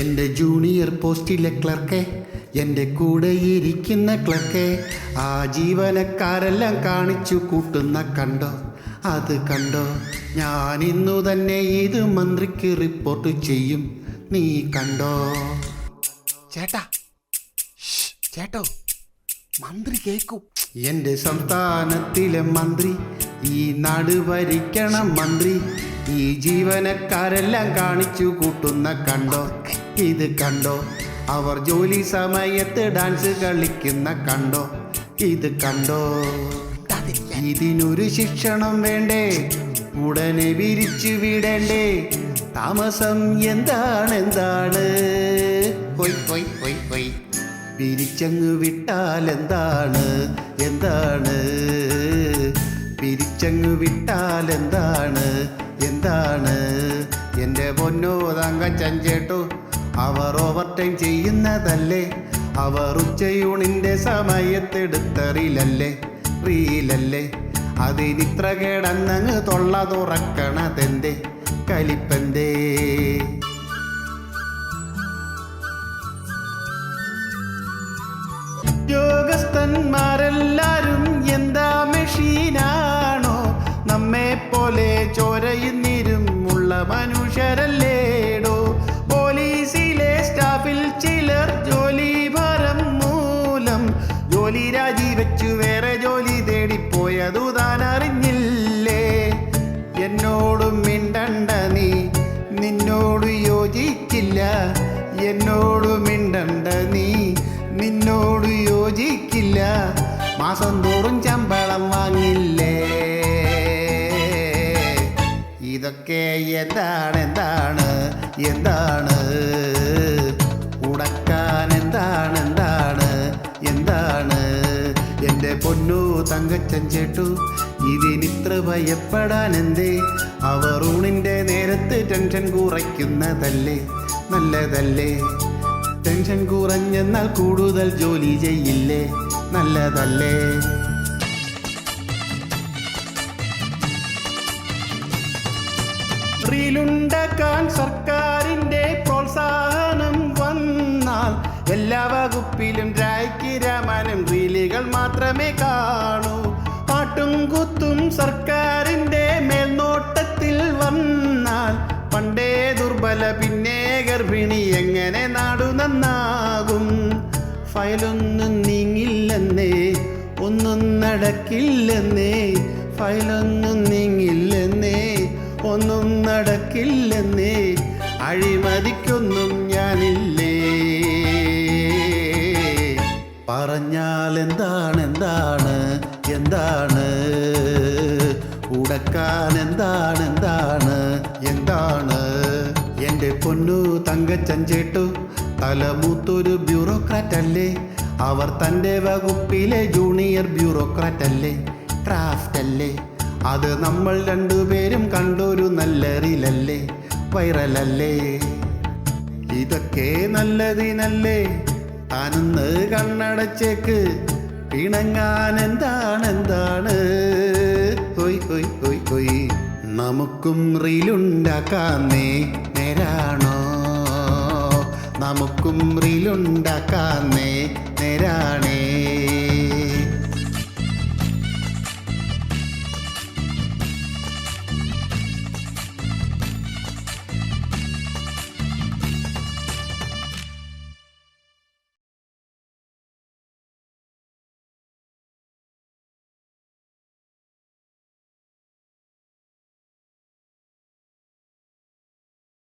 എന്റെ ജൂനിയർ പോസ്റ്റിലെ ക്ലർക്കെ എന്റെ കൂടെ ഇരിക്കുന്ന ക്ലർക്കെ ആ ജീവനക്കാരെല്ലാം കാണിച്ചു കൂട്ടുന്ന കണ്ടോ? അത് കണ്ടോ? ഞാൻ ഇന്നു തന്നെ ഇത് മന്ത്രിക്ക് റിപ്പോർട്ട് ചെയ്യും. നീ കണ്ടോ? ചേട്ടാ ചേട്ടോ മന്ത്രി കേക്കും. എന്റെ സംസ്ഥാനത്തിലെ മന്ത്രി ഈ നാട് ഭരിക്കണം മന്ത്രി ഈ ജീവനക്കാരെല്ലാം കാണിച്ചു കൂട്ടുന്ന കണ്ടോ? ഇത് കണ്ടോ? അവർ ജോലി സമയത്ത് ഡാൻസ് കളിക്കുന്ന കണ്ടോ? ഇത് കണ്ടോ? ഇതിനൊരു ശിക്ഷണം വേണ്ടേ? ഉടനെ വിരിച്ചു വിടണ്ടേ? താമസം എന്താണ് എന്താണ് ഹൊയ് പിരിച്ചങ്ങ് വിട്ടാൽ എന്താണ്? എന്താണ്? പിരിച്ചങ്ങ് വിട്ടാൽ എന്താണ്? എന്താണ്? എന്റെ പൊന്നോ തങ്കച്ചൻ ചേട്ടു. അവർ ഓവർ ടൈം ചെയ്യുന്നതല്ലേ? അവർ ഉച്ചയൂണിന്റെ സമയത്തെടുത്തറിയില്ലല്ലേ റീലല്ലേ അതിനിത്ര കേടന്നങ്ങ് തൊള്ള തുറക്കണതെന്തേ കലിപ്പന്തേ? താൻ അറിഞ്ഞില്ലേ എന്നോടും മിണ്ടണ്ട നീ. നിന്നോട് യോജിക്കില്ല. എന്നോട് മിണ്ടണ്ട നീ. നിന്നോട് യോജിക്കില്ല. മാസം തോറും ശമ്പളം വാങ്ങില്ലേ? ഇതൊക്കെ എന്താണ് എന്താണ് എന്താണ്? തങ്കച്ചൻ ചേട്ടു ഇതിനിത്ര ഭയപ്പെടാനെന്തേ? അവർ ഊണിന്റെ നേരത്ത് ടെൻഷൻ കുറയ്ക്കുന്നതല്ലേ? നല്ലതല്ലേ? ടെൻഷൻ കുറഞ്ഞെന്നാൽ കൂടുതൽ ജോലി ചെയ്യില്ലേ? നല്ലതല്ലേ? റീലുണ്ടാക്കാൻ സർക്കാരിന്റെ പ്രോത്സാഹനം വന്നാൽ എല്ലാ വകുപ്പിലും രായ്ക്ക് രാമാനും റീലുകൾ മാത്രമേ കാണൂ. ദുർബല പിന്നെ ഗർഭിണി എങ്ങനെ നാടു നന്നാകും? ഫയലൊന്നും നീങ്ങില്ലെന്നേ ഒന്നും നടക്കില്ലെന്നേ ഫയലൊന്നും നീങ്ങില്ലെന്നേ ഒന്നും നടക്കില്ലെന്നേ അഴിമതിക്കൊന്നും ഞാനില്ലേ? പറഞ്ഞാൽ എന്താണ്? എന്താണ് എന്താണ് ഉടക്കാൻ എന്താണ് എന്താണ് എന്റെ പൊന്നു തങ്കച്ചഞ്ചേട്ടു തലമൂത്തൊരു ബ്യൂറോക്രാറ്റ് അല്ലേ അവർ തന്റെ വകുപ്പിലെ ജൂനിയർ ബ്യൂറോക്രാറ്റ് അല്ലേ ക്രാഫ്റ്റ് അല്ലേ അത് നമ്മൾ രണ്ടുപേരും കണ്ടൊരു നല്ല റീലല്ലേ? വൈറലല്ലേ? ഇതൊക്കെ നല്ലതിനല്ലേ? താനൊന്ന് കണ്ണടച്ചേക്ക്. പിണങ്ങാൻ എന്താണ് എന്താണ്? ഒയ് ഒയ് ഒയ് ഒയ് നമുക്കും റീലുണ്ടാക്കാന്നേ. നേരാണോ? നമുക്കും റീലുണ്ടാക്കാന്നേ നേരാണേ